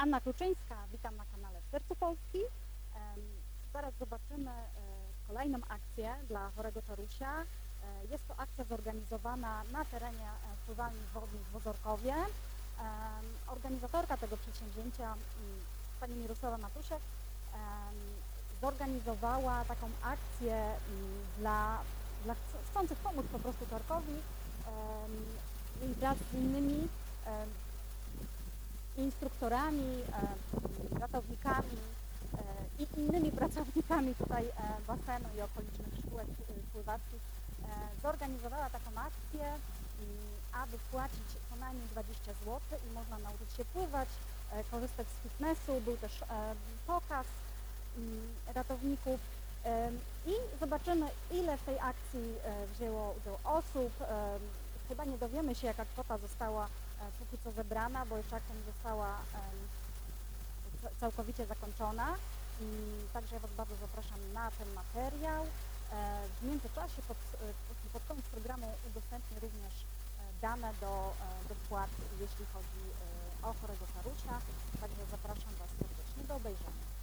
Anna Kluczyńska, witam na kanale Sercu Polski. Zaraz zobaczymy e, kolejną akcję dla chorego czarusia. E, jest to akcja zorganizowana na terenie e, pływalni wodnych w Ozorkowie. Organizatorka tego przedsięwzięcia, pani Mirosława Matusiak, zorganizowała taką akcję dla, dla chcących pomóc po prostu Czarkowi i wraz z innymi instruktorami, e, ratownikami e, i innymi pracownikami tutaj e, basenu i okolicznych szkółek pływackich zorganizowała taką akcję, mm, aby płacić co najmniej 20 zł i można nauczyć się pływać, korzystać z fitnessu, był też pokaz mm, ratowników i zobaczymy ile w tej akcji wzięło udział osób. Chyba nie dowiemy się jaka kwota została E, póki co zebrana, bo jeszcze akcja nie została całkowicie zakończona. Także ja Was bardzo zapraszam na ten materiał. E, w międzyczasie pod, e, pod koniec programu udostępnię również dane do, do jeśli chodzi o chorego karusia. Także zapraszam Was serdecznie do obejrzenia.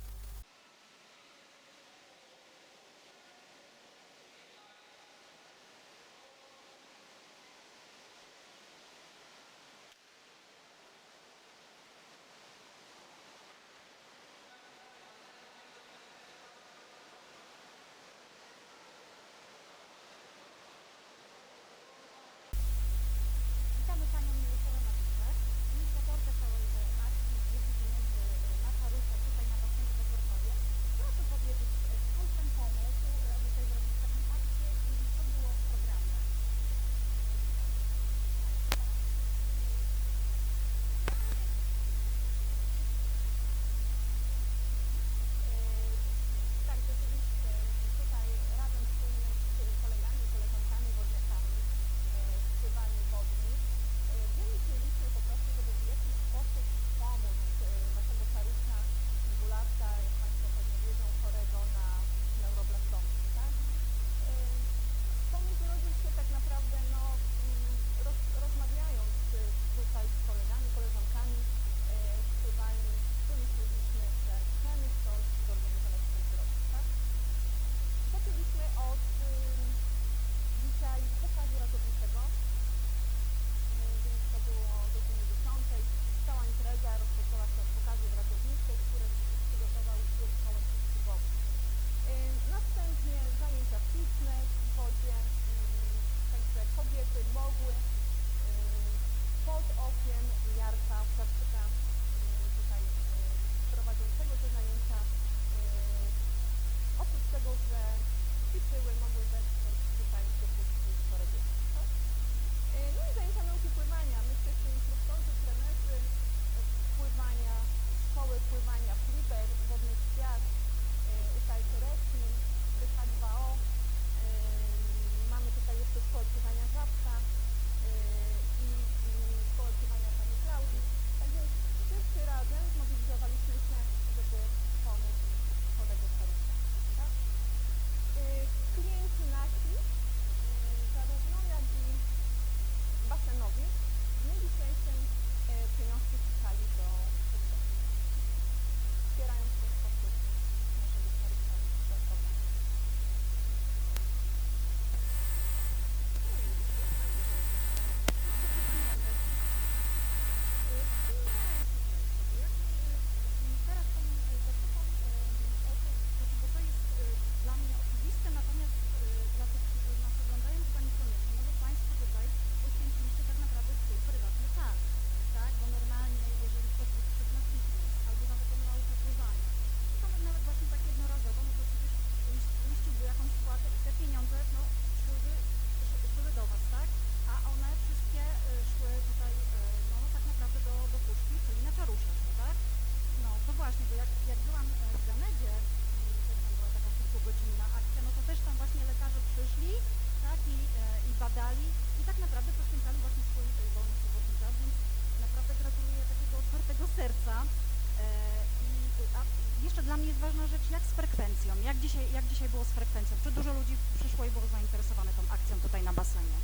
dla mnie jest ważna rzecz, jak z frekwencją, jak dzisiaj, jak dzisiaj było z frekwencją, czy dużo ludzi przyszło i było zainteresowane tą akcją tutaj na basenie?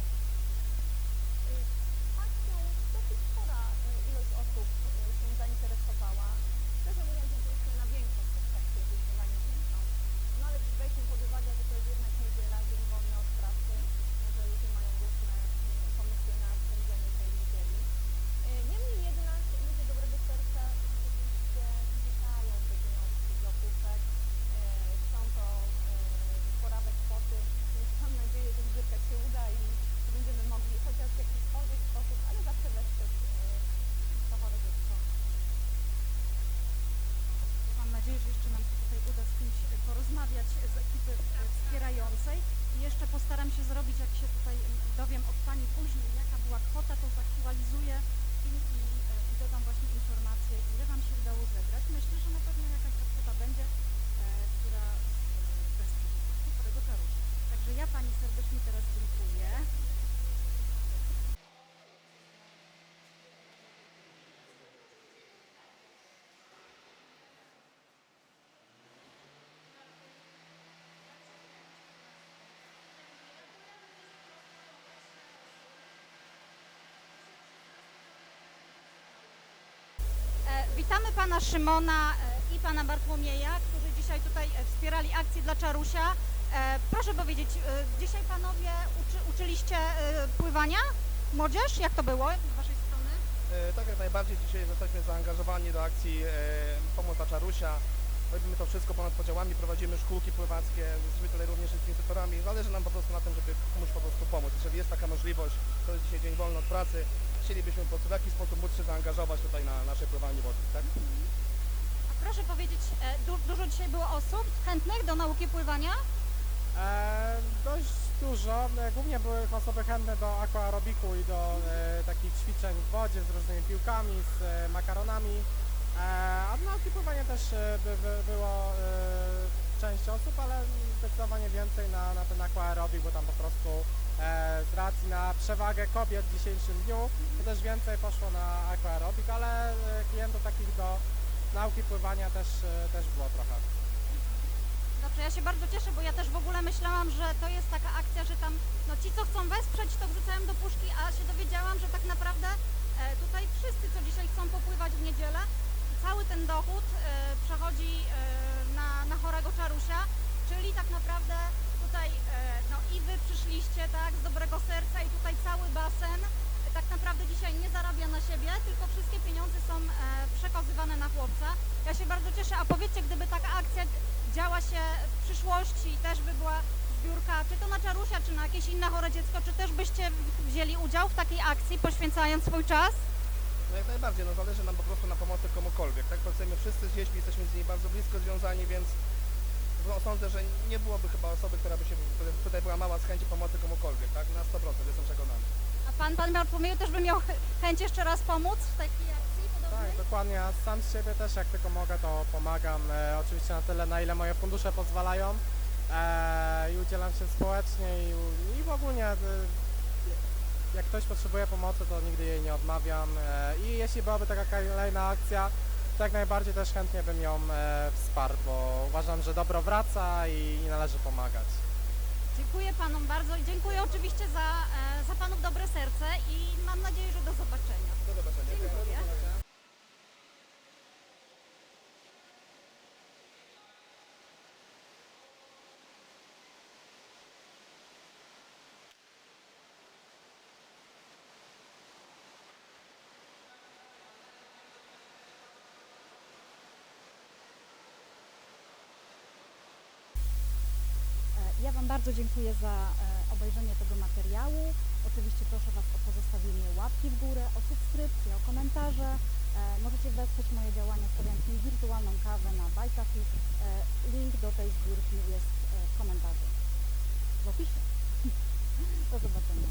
Pana Szymona e, i pana Bartłomieja, którzy dzisiaj tutaj e, wspierali akcję dla Czarusia. E, Proszę powiedzieć, dzisiaj panowie uczy, uczyliście pływania? Młodzież? Jak to było z waszej strony? Tak jak najbardziej dzisiaj jesteśmy zaangażowani do akcji Pomoc dla Czarusia. Robimy to wszystko ponad podziałami, prowadzimy szkółki pływackie, jesteśmy tutaj również instruktorami. Zależy nam po prostu na tym, żeby komuś po prostu pomóc. Jeżeli jest taka możliwość, to jest dzisiaj dzień wolny od pracy, chcielibyśmy po prostu w jakiś sposób móc się zaangażować tutaj na naszej pływalni wodnej. Tak? A proszę powiedzieć, e, du, dużo dzisiaj było osób chętnych do nauki pływania? E, dość dużo. E, Głównie były osoby chętne do aquarobiku i do e, takich ćwiczeń w wodzie z różnymi piłkami, z e, makaronami. E, a do nauki pływania też e, by, by było e, część osób, ale zdecydowanie więcej na, na ten aquaerobik, bo tam po prostu na przewagę kobiet w dzisiejszym dniu, to też więcej poszło na aquaerobik, ale e, klientów takich do nauki pływania też, e, też było trochę. Dobrze, ja się bardzo cieszę, bo ja też w ogóle myślałam, że to jest taka akcja, że tam no ci, co chcą wesprzeć, to wrzucają do puszki, a się dowiedziałam, że tak naprawdę e, tutaj wszyscy, co dzisiaj chcą popływać w niedzielę, cały ten dochód przechodzi na, na chorego czarusia, czyli tak naprawdę tutaj no i wy przyszliście tak z dobrego serca cieszę, a powiedzcie, gdyby taka akcja działa się w przyszłości, też by była zbiórka, czy to na czarusia, czy na jakieś inne chore dziecko, czy też byście wzięli udział w takiej akcji, poświęcając swój czas? No jak najbardziej, no zależy nam po prostu na pomocy komukolwiek. Tak pracujemy wszyscy z dziećmi, jesteśmy z nimi bardzo blisko związani, więc no, sądzę, że nie byłoby chyba osoby, która by się, tutaj była mała z chęci pomocy komukolwiek, tak? Na 100% jestem przekonany. A pan, pan Bartłomieju też by miał ch- chęć jeszcze raz pomóc w takiej akcji? Tak, dokładnie. Ja sam z siebie też jak tylko mogę, to pomagam. E, oczywiście na tyle, na ile moje fundusze pozwalają. E, I udzielam się społecznie i, i w ogóle e, jak ktoś potrzebuje pomocy, to nigdy jej nie odmawiam. E, I jeśli byłaby taka kolejna akcja, to jak najbardziej też chętnie bym ją e, wsparł, bo uważam, że dobro wraca i, i należy pomagać. Dziękuję panom bardzo i dziękuję oczywiście za, e, za panów dobre serce i mam nadzieję, że do zobaczenia. Do zobaczenia. Dziękuję. Bardzo dziękuję za e, obejrzenie tego materiału. Oczywiście proszę Was o pozostawienie łapki w górę, o subskrypcję, o komentarze. E, możecie wesprzeć moje działania stawiając mi wirtualną kawę na Bajkafi. E, link do tej zbiórki jest w komentarzu. W opisie. Do zobaczenia.